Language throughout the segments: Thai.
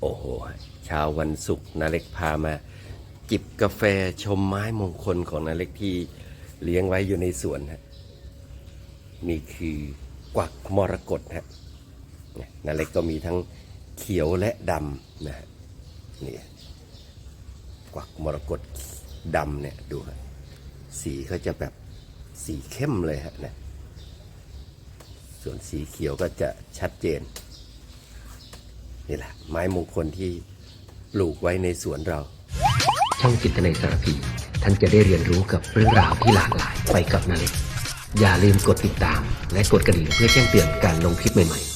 โอ้โหเช้าวันศุกร์นาเล็กพามา จิบกาแฟชมไม้มงคลของนาเล็กที่เลี้ยงไว้อยู่ในสวนฮะนี่คือกวักมรกตฮะเนี่ยนาเล็กก็มีทั้งเขียวและดำนะฮะนี่กวักมรกตดำเนี่ยดูฮะสีเขาจะแบบสีเข้มเลยฮะนี่ยส่วนสีเขียวก็จะชัดเจน นี่แหละ ไม้มงคลที่ปลูกไว้ในสวนเรา ช่องจิตในสารพี ท่านจะได้เรียนรู้กับเรื่องราวที่หลากหลายไปกับนาเล็กอย่าลืมกดติดตาม และกดกระดิ่งเพื่อแจ้งเตือนการลงคลิปใหม่ๆ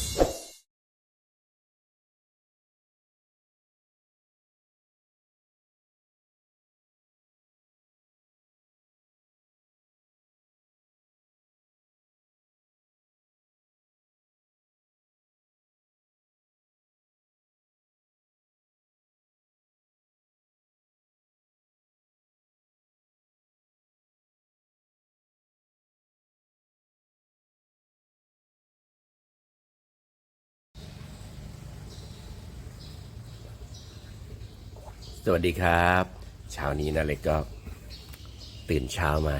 สวัสดีครับเช้านี้นะเล็กก็ตื่นเช้ามา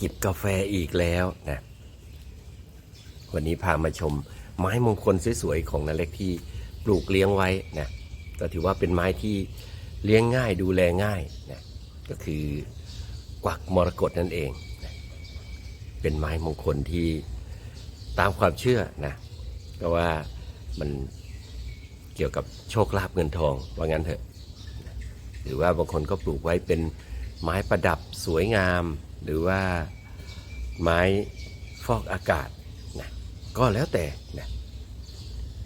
จิบกาแฟอีกแล้วนะ วันนี้พามาชมไม้มงคลสวยๆของนาเล็กที่ปลูกเลี้ยงไว้นะก็ถือว่าเป็นไม้ที่เลี้ยงง่ายดูแลง่ายนะก็คือกวักมรกตนั่นเองนะเป็นไม้มงคลที่ตามความเชื่อนะก็ว่ามันเกี่ยวกับโชคลาภเงินทองว่างั้นเถอะ หรือว่าบางคนก็ปลูกไว้เป็นไม้ประดับสวยงาม หรือว่าไม้ฟอกอากาศนะก็แล้วแต่นะ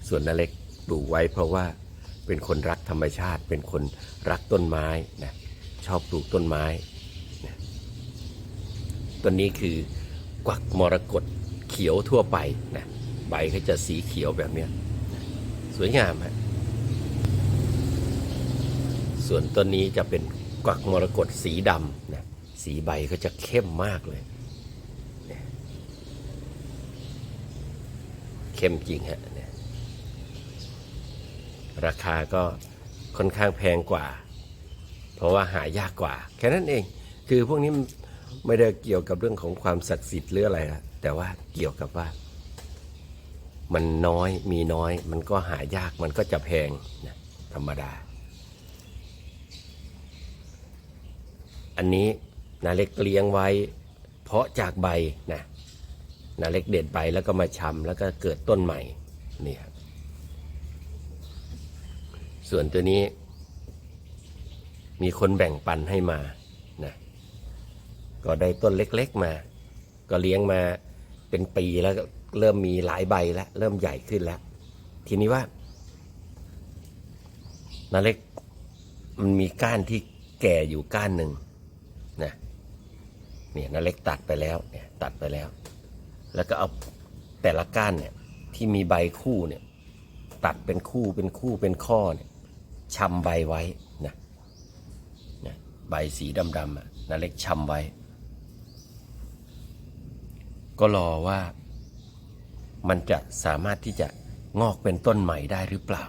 ส่วนนาเล็กปลูกไว้เพราะว่าเป็นคนรักธรรมชาติ เป็นคนรักต้นไม้นะชอบปลูกต้นไม้นะต้นนี้คือกวักมรกตเขียวทั่วไปนะใบเขาจะสีเขียวแบบนี้สวยงามฮะ ส่วนต้นนี้จะเป็นกวักมรกตสีดำนะสีใบก็จะเข้มมากเลย เข้มจริงฮะราคาก็ค่อนข้างแพงกว่า เพราะว่าหายากกว่า แค่นั้นเอง คือพวกนี้ไม่ได้เกี่ยวกับเรื่องของความศักดิ์สิทธิ์หรืออะไรนะแต่ว่าเกี่ยวกับว่า มันน้อยมีน้อย มันก็หายากมันก็จะแพงนะธรรมดา อันนี้นาเล็กเลี้ยงไว้ เพาะจากใบนะนาเล็กเด็ดใบแล้วก็มาชำแล้วก็เกิดต้นใหม่นี่ครับส่วนตัวนี้ มีคนแบ่งปันให้มานะก็ได้ต้นเล็กๆมา ก็เลี้ยงมาเป็นปีแล้วเริ่มมีหลายใบแล้ว เริ่มใหญ่ขึ้นแล้ว ทีนี้ว่านาเล็กมันมีก้านที่แก่อยู่ก้านหนึ่ง นะเนี่ยนาเล็กตัดไปแล้วเนี่ยตัดไปแล้ว แล้วก็เอาแต่ละก้านเนี่ยที่มีใบคู่เนี่ยตัดเป็นคู่เป็นคู่เป็นข้อเนี่ยชำใบไว้นะนะใบสีดำๆอะนาเล็กชำไว้ ก็รอว่ามันจะสามารถที่จะงอกเป็นต้นใหม่ได้หรือเปล่า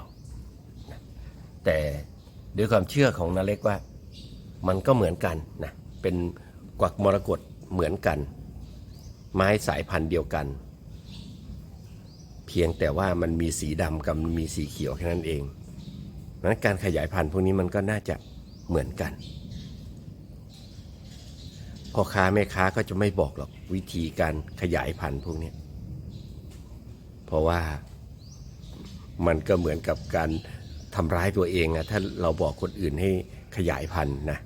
นะแต่ด้วยความเชื่อของนาเล็กว่ามันก็เหมือนกันนะ เป็นกวักมรกตเหมือนกัน ไม้สายพันธุ์เดียวกัน เพียงแต่ว่ามันมีสีดำกับมีสีเขียวแค่นั้นเองนั้นการขยายพันธุ์พวกนี้มันก็น่าจะเหมือนกันพ่อค้าแม่ค้าก็จะไม่บอกหรอกวิธีการขยายพันธุ์พวกนี้ เพราะว่ามันก็เหมือนกับการทำร้ายตัวเองอะถ้าเราบอกคนอื่นให้ขยายพันธุ์นะ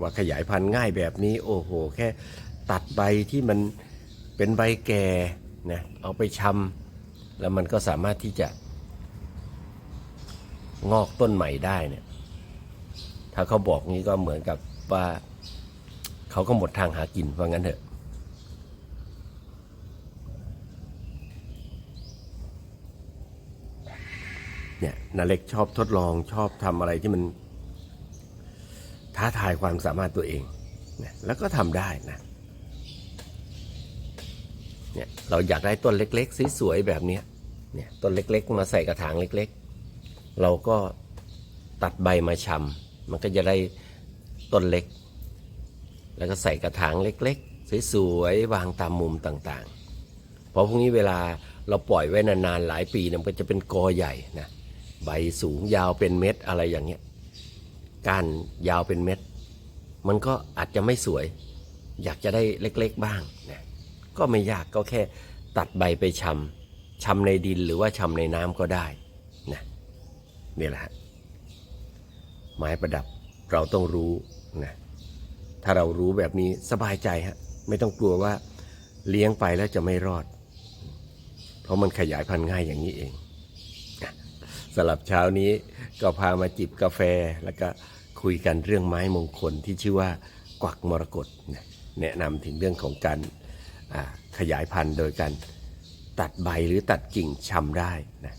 ว่าขยายพันธุ์ง่ายแบบนี้โอ้โห แค่ตัดใบที่มันเป็นใบแก่นะเอาไปชำแล้วมันก็สามารถที่จะงอกต้นใหม่ได้เนี่ยถ้าเขาบอกงี้ก็เหมือนกับว่าเขาก็หมดทางหากินว่างั้นเถอะเนี่ยนาเล็กชอบทดลองชอบทำอะไรที่มัน ท้าทายความสามารถตัวเองนะแล้วก็ทำได้นะเนี่ยเราอยากได้ต้นเล็ก ๆสวยๆแบบเนี้ยเนี่ยต้นเล็ก ๆ มาใส่กระถางเล็ก ๆ เราก็ตัดใบมาชำมันก็จะได้ต้นเล็ก แล้วก็ใส่กระถางเล็ก ๆ สวยๆวางตามมุมต่างๆ เพราะพวกนี้เวลาเราปล่อยไว้นานๆหลายปีมันก็จะเป็นกอใหญ่นะใบสูงยาวเป็นเม็ดอะไรอย่างเงี้ย กานยาวเป็นเม็ด มันก็อาจจะไม่สวย อยากจะได้เล็กๆบ้างนะก็ไม่ยากก็แค่ตัดใบไปชำชำในดินหรือว่าชำในน้ำก็ได้นะนี่แหละฮะไม้ประดับเราต้องรู้นะถ้าเรารู้แบบนี้สบายใจฮะไม่ต้องกลัวว่าเลี้ยงไปแล้วจะไม่รอด เพราะมันขยายพันธุ์ง่ายอย่างนี้เอง สำหรับเช้านี้ก็พามาจิบกาแฟ แล้วก็คุยกันเรื่องไม้มงคลที่ชื่อว่ากวักมรกตแนะนำถึงเรื่องของการขยายพันธุ์โดยการตัดใบหรือตัดกิ่งชำได้นะ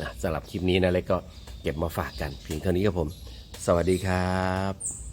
นะสำหรับคลิปนี้นะเล็กก็เก็บมาฝากกันเพียงเท่านี้ครับผม สวัสดีครับ